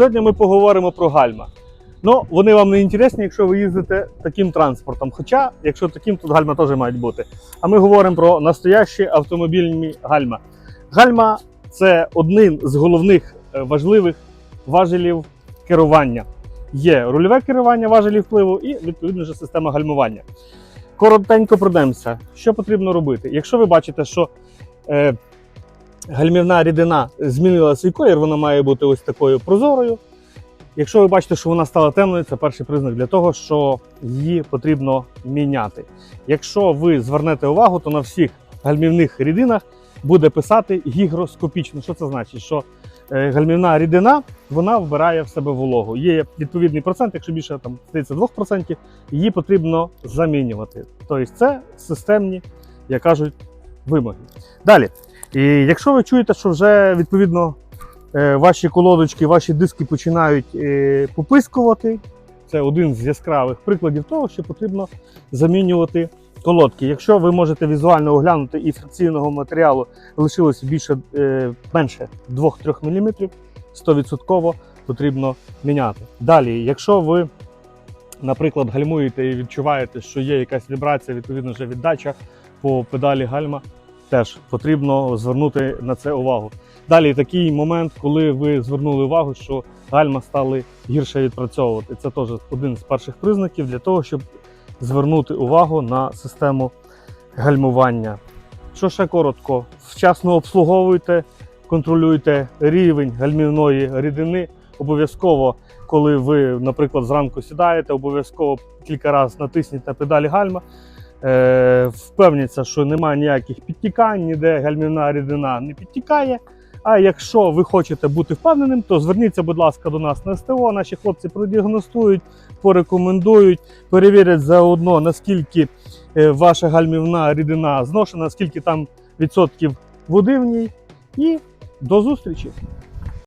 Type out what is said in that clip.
Сьогодні ми поговоримо про гальма. Ну, вони вам не інтересні, якщо ви їздите таким транспортом. Хоча, якщо таким, то гальма теж мають бути. А ми говоримо про настоящі автомобільні гальма. Гальма це один з головних е, важливих важелів керування. Є рульове керування важелів впливу і відповідно ж система гальмування. Коротенько пройдемося. Що потрібно робити? Якщо ви бачите, що е, гальмівна рідина змінила свій колір, вона має бути ось такою прозорою. Якщо ви бачите, що вона стала темною, це перший признак для того, що її потрібно міняти. Якщо ви звернете увагу, то на всіх гальмівних рідинах буде писати гігроскопічно. Що це значить? Що е, гальмівна рідина вона вбирає в себе вологу. Є відповідний процент, якщо більше там здається 2%, її потрібно замінювати. Тобто це системні, як кажуть, вимоги. Далі, і якщо ви чуєте, що вже відповідно е, ваші колодочки, ваші диски починають е, попискувати, це один з яскравих прикладів того, що потрібно замінювати колодки. Якщо ви можете візуально оглянути і фрикційного матеріалу лишилося більше е, менше 2-3 мм, 100% потрібно міняти. Далі, якщо ви, наприклад, гальмуєте і відчуваєте, що є якась вібрація, відповідно вже віддача по педалі гальма, теж потрібно звернути на це увагу. Далі такий момент, коли ви звернули увагу, що гальма стали гірше відпрацьовувати. Це теж один з перших признаків для того, щоб звернути увагу на систему гальмування. Що ще коротко, вчасно обслуговуйте, контролюйте рівень гальмівної рідини. Обов'язково, коли ви, наприклад, зранку сідаєте, обов'язково кілька разів натисніть на педалі гальма. Е, впевніться, що немає ніяких підтікань, ніде гальмівна рідина не підтікає. А якщо ви хочете бути впевненим, то зверніться, будь ласка, до нас на СТО. Наші хлопці продіагностують, порекомендують, перевірять заодно, наскільки е, ваша гальмівна рідина зношена, скільки там відсотків води в ній. І до зустрічі!